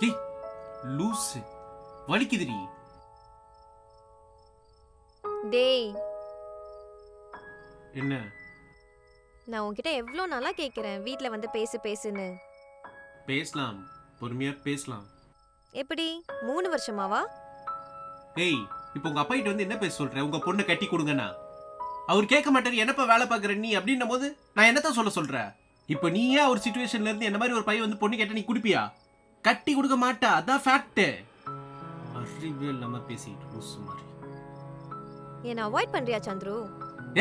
ஏய் லூசு. வலிக்குதுடி டேய். என்ன? நான் உன்கிட்ட எவ்வளோ நாளா கேட்குறேன் வீட்டில் வந்து பேசு பேசுன்னு. பேசலாம். பொறுமையா பேசலாம். எப்படி? மூணு வருஷமாவா? ஏய் இப்போ உங்க அப்பா கிட்ட வந்து என்ன பேச சொல்ற? உங்க பொண்ணை கட்டி கொடுங்கண்ணா. அவர் கேட்க மாட்டாரு என்னப்பா வேலை பார்க்குற நீ? அப்படின்னும் போது நான் என்னத்தான் சொல்ல சொல்றேன் இப்போ நீயே ஒரு சுச்சுவேஷன்ல இருந்து என்ன மாதிரி ஒரு பையன் வந்து பொண்ணு கேட்ட நீ குடிப்பியா? கட்டி கொடுக்க மாட்டா அதான் ஃபேக்ட் அறிவே இல்லாம பேசிட்டு லூசு மாதிரி என்னை அவாய்ட் பண்ணுறியா சந்துரு?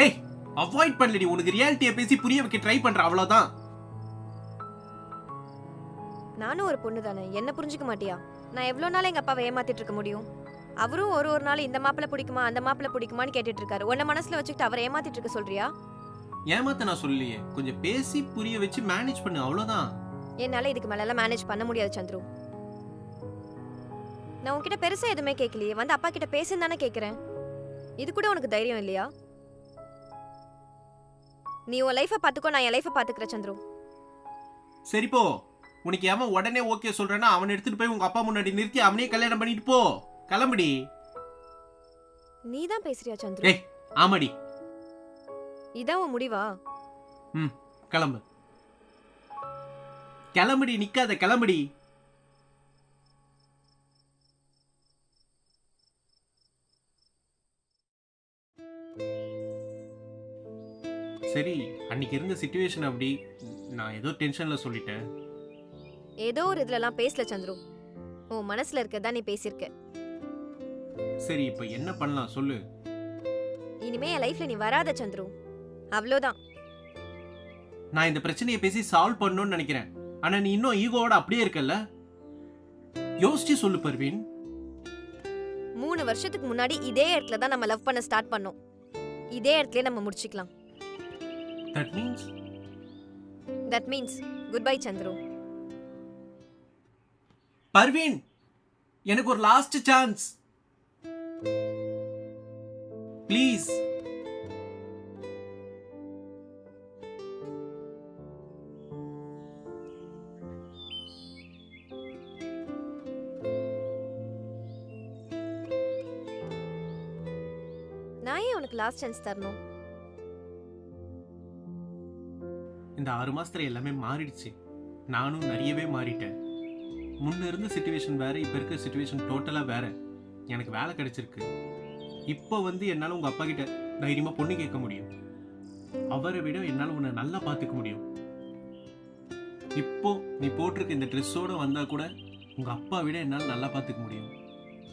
ஏய் அவாய்ட் பண்ணலடி. உனக்கு ரியாலிட்டியை பேசி புரிய வைக்க ட்ரை பண்ற அவ்வளவுதான். நானும் ஒரு பொண்ணு தானே என்ன புரிஞ்சுக்க மாட்டியா? நான் எவ்வளோ நாள் எங்கள் அப்பாவை ஏமாத்திட்டு இருக்க முடியும்? அவரும் ஒரு ஒரு நாள் இந்த மாப்பிள்ளை பிடிக்குமா அந்த மாப்பிள்ளை பிடிக்குமான்னு கேட்டுட்டு இருக்காரு உன்னை மனசுல வச்சுக்கிட்டு அவரை ஏமாத்திட்டு இருக்க சொல்றியா? ஏமாத்த நான் சொல்லலையே. கொஞ்சம் பேசி புரிய வச்சு மேனேஜ் பண்ணு அவ்வளவுதான். என்னால இதுக்கு மேலலாம் மேனேஜ் பண்ண முடியாது சந்துரு. நான் உன்கிட்ட பெருசா எதுவுமே கேட்கலையே வந்து அப்பா கிட்ட பேசுன்னு தானே கேட்குறேன் இது கூட உனக்கு தைரியம் இல்லையா? நீ உன் லைஃபை பார்த்துக்கோ நான் என் லைஃபை பார்த்துக்கிறேன் சந்துரு. சரி போ. உனக்கு எவன் உடனே ஓகே சொல்றானா அவனை எடுத்துட்டு போய் உங்க அப்பா முன்னாடி நிறுத்தி அவனே கல்யாணம் பண்ணிட்டு போ. கிளம்புடி. நீ தான் பேசுறியா சந்துரு? ஏய் ஆமாடி. இதான் உன் முடிவா? கிளம்பு. கிளம்புடி நிக்காத கிளம்புடி. சரி அன்னைக்கு இருந்த சுச்சுவேஷன் அப்படி நான் ஏதோ டென்ஷன்ல சொல்லிட்டேன். ஏதோ ஒரு இதுலலாம் பேசல சந்துரு. உன் மனசுல இருக்கறதா நீ பேசியிருக்க. சரி இப்போ என்ன பண்ணலாம் சொல்லு. இனிமே என் லைஃப்ல நீ வராத சந்துரு. அவ்வளோதான். நான் இந்த பிரச்சனையை பேசி சால்வ் பண்ணணும்னு நினைக்கிறேன். ஆனா நீ இன்னும் ஈகோவோட அப்படியே இருக்கல்ல? யோசிச்சு சொல்லு பர்வீன். மூணு வருஷத்துக்கு முன்னாடி இதே இடத்துல தான் நம்ம லவ் பண்ண ஸ்டார்ட் பண்ணோம். இதே இடத்துல நம்ம முடிச்சுக்கலாம். That means that means good bye Chandru. Parveen எனக்கு ஒரு லாஸ்ட் சான்ஸ் ப்ளீஸ் நான் ஏன் உனக்கு லாஸ்ட் சான்ஸ் தரணும்? இந்த ஆறு மாசத்துல எல்லாமே மாறிடுச்சு. நானும் நிறையவே மாறிட்டேன். முன்ன இருந்த சுச்சுவேஷன் வேற இப்ப இருக்க சுச்சுவேஷன் டோட்டலா வேற. எனக்கு வேலை கிடைச்சிருக்கு. இப்போ வந்து என்னால் உங்கள் அப்பா கிட்ட தைரியமாக பொண்ணு கேட்க முடியும். அவரை விட என்னால் உன்னை நல்லா பார்த்துக்க முடியும். இப்போ நீ போட்டிருக்க இந்த ட்ரெஸ்ஸோடு வந்தால் கூட உங்கள் அப்பா விட என்னால் நல்லா பார்த்துக்க முடியும்.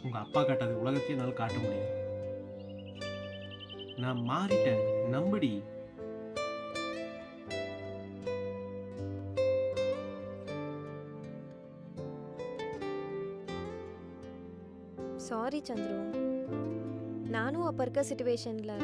உங்கள் அப்பா காட்டாத உலகத்தையும் என்னால் காட்ட முடியும். நான் மாறிட்டேன். நம்படி. சாரி சந்துரு நானும் அப்போ இருக்க சுச்சுவேஷனில்